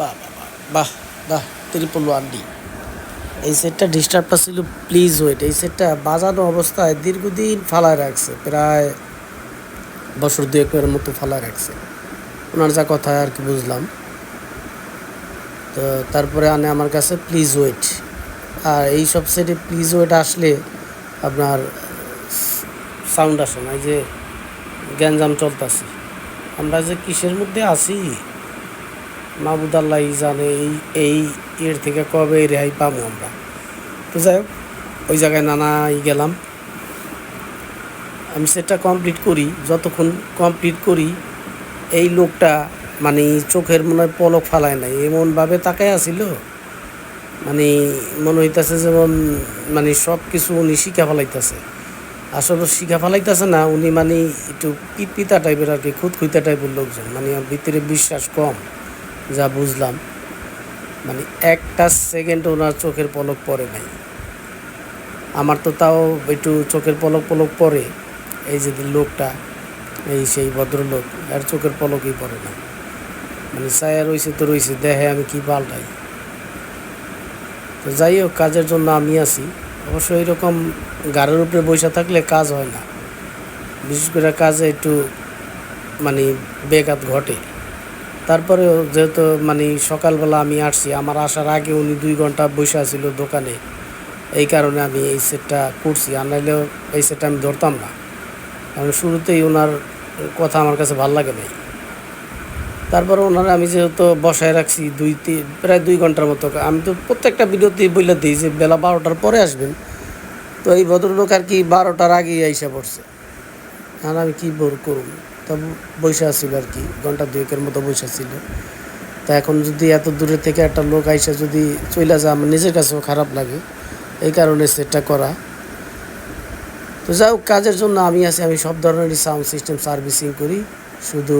বাহ বাহ বাহ, বাহ ত্রিপল ওয়ান এই সেটটা ডিস্টার্বটা ছিল প্লিজ ওয়েট এই সেটটা বাজানো অবস্থায় দীর্ঘদিন ফালায় রাখছে প্রায় বছর দুয়েকের মতো ফালায় রাখছে। ওনার যা কথা আর কি বুঝলাম। তো তারপরে আনে আমার কাছে প্লিজ ওয়েট আর এই সব সেটে প্লিজ ওয়েট আসলে আপনার সাউন্ড আসে না এই যে গ্যাঞ্জাম চলতেছে। আমরা যে কিসের মধ্যে আছি? মাহবুদ আল্লাহ জানে এই এই এর থেকে কবে রেহাই পাবো আমরা। তো যাই হোক, ওই জায়গায় নানাই গেলাম। আমি সেটা কমপ্লিট করি, যতক্ষণ কমপ্লিট করি, এই লোকটা মানে চোখের মনে হয় পলক ফালায় নাই, এমনভাবে তাকায় আসিল মানে মনে হইতাছে যেমন মানে সব কিছু উনি শিখা ফেলাইতেছে। আসলে শিখা ফেলাইতেছে না, উনি মানে একটু পিতা টাইপের আর কি, খুঁতখুইতা টাইপের লোকজন মানে ভিতরে বিশ্বাস কম। যা বুঝলাম মানে একটা সেকেন্ড ওনার চোখের পলক পড়ে নাই। আমার তো তাও একটু চোখের পলক পলক পড়ে, এই যে লোকটা, এই সেই ভদ্রলোক, আর চোখের পলকই পড়ে না। মানে ছায়া রয়েছে তো রয়েছে দেখে আমি কি পাল্টাই? তো যাই হোক, কাজের জন্য আমি আছি। অবশ্য এরকম গাড়ির উপরে বসে থাকলে কাজ হয় না। বিশেষ করে কাজে একটু মানে বেঘাত ঘটে। তারপরেও যেহেতু মানে সকালবেলা আমি আসছি, আমার আসার আগে উনি দুই ঘণ্টা বসে আছিল দোকানে। এই কারণে আমি এই সেটটা করছি, আর নাইলেও এই সেটটা আমি ধরতাম না। কারণ শুরুতেই ওনার কথা আমার কাছে ভালো লাগে নাই। তারপরে ওনারা আমি যেহেতু বসায় রাখছি দুই তিন প্রায় দুই ঘণ্টার মতো, আমি তো প্রত্যেকটা ভিডিওতেই বলে দিই যে বেলা বারোটার পরে আসবেন। তো এই ভদ্রলোক আর কি বারোটার আগেই আইসা পড়ছে। আর আমি কী করুন তা বসে আসছিল আর কি, ঘণ্টা দুয়েকের মতো বসে ছিল তা এখন যদি এত দূরে থেকে একটা লোক আইসা যদি চলে যায়, আমার নিজের কাছেও খারাপ লাগে, এই কারণে সেটটা করা। তো যাই হোক, কাজের জন্য আমি আছি, আমি সব ধরনেরই সাউন্ড সিস্টেম সার্ভিসিং করি, শুধু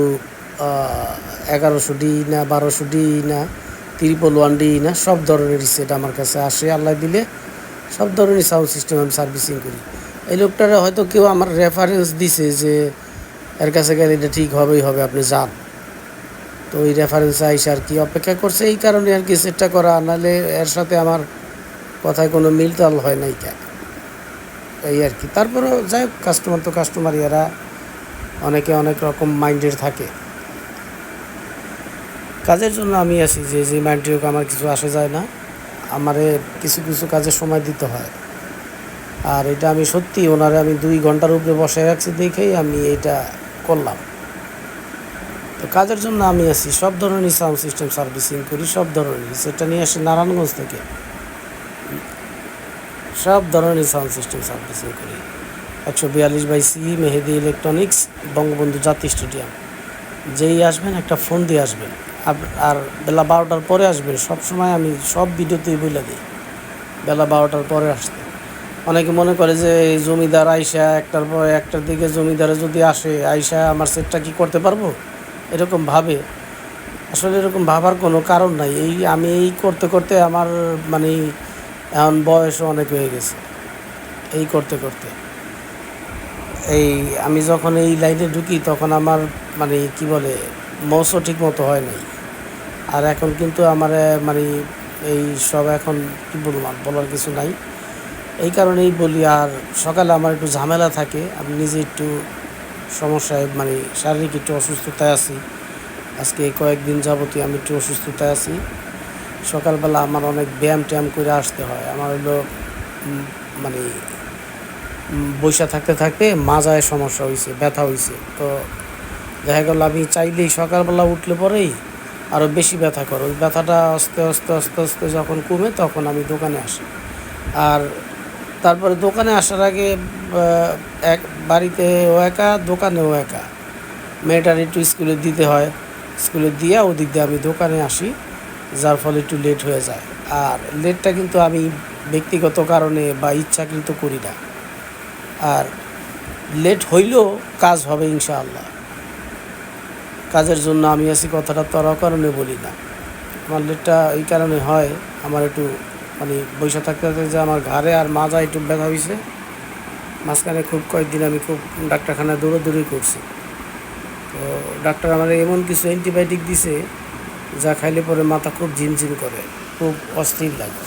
এগারোশো ডি না, বারোশো ডি না ত্রিপল ওয়ান ডি না, সব ধরনেরই সেট আমার কাছে আসে, আল্লাহ দিলে সব ধরনের সাউন্ড সিস্টেম আমি সার্ভিসিং করি। এই লোকটারা হয়তো কেউ আমার রেফারেন্স দিছে যে এর কাছে গেলে এটা ঠিক হবেই হবে, আপনি যান। তো ওই রেফারেন্স আইসে আর কি অপেক্ষা করছে, এই কারণে আর কি সেটটা করা। নাহলে এর সাথে আমার কথায় কোনো মিলতাল হয় নাই কেন? এই আর কি। তারপরেও যাই হোক কাস্টমার তো কাস্টমার এরা অনেকে অনেক রকম মাইন্ডের থাকে। কাজের জন্য আমি আছি, যে যে মাইন্ডটি হোক, আমার কিছু আসে যায় না। আমারে কিছু কিছু কাজে সময় দিতে হয়। আর এটা আমি সত্যি, ওনারে আমি দুই ঘণ্টার উপরে বসে রাখছি দেখেই আমি এটা করলাম। তো কাজের জন্য আমি আছি, সব ধরনের সাউন্ড সিস্টেম সার্ভিসিং করি, সব ধরনের। সেটা নিয়ে আসি নারায়ণগঞ্জ থেকে। সব ধরনের সাউন্ড সিস্টেম সার্ভিসিং করি। একশো বিয়াল্লিশ by C, Mehedi electronics Bangabandhu জাতীয় স্টেডিয়াম যেই আসবেন, একটা ফোন দিয়ে আসবেন। আর বেলা বারোটার পরে আসবেন। সব সময় আমি সব ভিডিওতেই বলে দিই। বেলা বারোটার পরে আসতে। অনেকে মনে করে যে এই জমিদার আইসা একটার পর একটার দিকে জমিদারে যদি আসে, আইসা আমার সেটটা কি করতে পারব? এরকম ভাবে। আসলে এরকম ভাবার কোনো কারণ নাই। এই আমি এই করতে করতে আমার মানে এখন বয়সও অনেক হয়ে গেছে। এই করতে করতে। এই আমি যখন এই লাইনে ঢুকি তখন আমার মানে কি বলে, মৌসও ঠিক মতো হয় নাই। আর এখন কিন্তু আমার মানে এই সব এখন কি বলব, বলার কিছু নাই। এই কারণেই বলি, আর সকালে আমার একটু ঝামেলা থাকে, আমি নিজে একটু সমস্যায় মানে শারীরিক একটু অসুস্থতায় আছি। আজকে কয়েকদিন যাবতীয় আমি একটু অসুস্থতায় আছি। সকালবেলা আমার অনেক ব্যায়াম ট্যায়াম করে আসতে হয়। আমার হলো মানে বইসা থাকতে থাকতে মাজায় সমস্যা হয়েছে ব্যথা হয়েছে তো দেখা গেল, আমি চাইলেই সকালবেলা উঠলে পরেই আরও বেশি ব্যথা করে। ওই ব্যথাটা আস্তে আস্তে আস্তে আস্তে যখন কমে তখন আমি দোকানে আসি। আর তারপরে দোকানে আসার আগে এক বাড়িতে ও একা, দোকানেও একা। মেয়েটার একটু স্কুলে দিতে হয়। স্কুলে দিয়ে ওদিক দিয়ে আমি দোকানে আসি, যার ফলে একটু লেট হয়ে যায়। আর লেটটা কিন্তু আমি ব্যক্তিগত কারণে বা ইচ্ছাকৃত করি না। আর লেট হইলেও কাজ হবে ইনশাআল্লাহ। কাজের জন্য আমি আছি কথাটা তর কারণে বলি না। আমার লেটটা এই কারণে হয়, আমার একটু মানে বৈশা থাকতে যে আমার ঘাড়ে আর মাজা একটু ব্যথা হয়েছে মাঝখানে খুব কয়েকদিন আমি খুব ডাক্তারখানায় দৌড়াদৌড়ি করছি। তো ডাক্তার আমার এমন কিছু অ্যান্টিবায়োটিক দিছে, যা খাইলে পরে মাথা খুব ঝিমঝিম করে, খুব অস্থির লাগে।